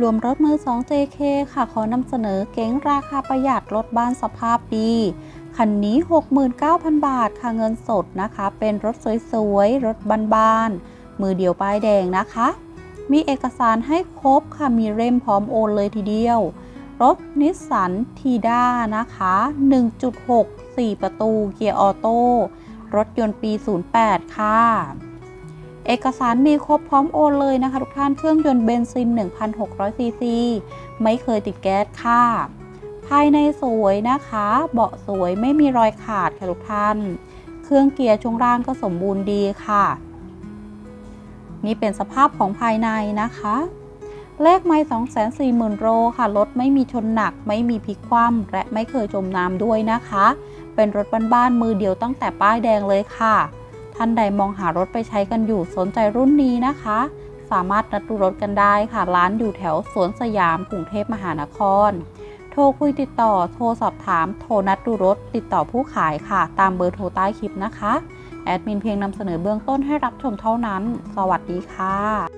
รวมรถมือ 2 JK ค่ะ ขอนำเสนอเก๋งราคาประหยัดรถบ้านสภาพดี คันนี้ 69,000 บาท ค่ะเงินสดนะคะ เป็นรถสวยๆ รถบ้านๆ มือเดียวป้ายแดงนะคะ มีเอกสารให้ครบค่ะ มีเล่มพร้อมโอนเลยทีเดียว รถนิสสันทีด้านะคะ 1.6 4 ประตู เกียร์ออโต้ รถยนต์ปี 08 ค่ะ เอกสารมีครบพร้อมโอนเลยนะคะทุกท่านเครื่องยนต์เบนซิน 1,600 ซีซี ไม่เคยติดแก๊สค่ะ ภายในสวยนะคะ เบาะสวยไม่มีรอยขาดค่ะทุกท่าน เครื่องเกียร์ช่วงล่างก็สมบูรณ์ดีค่ะ นี่เป็นสภาพของภายในนะคะ เลขไม่240,000 โลค่ะ รถไม่มีชนหนัก ไม่มีพลิกคว่ำและไม่เคยจมน้ำด้วยนะคะ เป็นรถบ้านๆมือเดียวตั้งแต่ป้ายแดงเลยค่ะ ท่านใดมองหารถไปใช้กันอยู่สนใจรุ่นนี้นะคะ สามารถนัดดูรถกันได้ค่ะ ร้านอยู่แถวสวนสยามกรุงเทพมหานคร โทรคุยติดต่อ โทรสอบถาม โทรนัดดูรถ ติดต่อผู้ขายค่ะ ตามเบอร์โทรใต้คลิปนะคะ แอดมินเพียงนำเสนอเบื้องต้นให้รับชมเท่านั้น สวัสดีค่ะ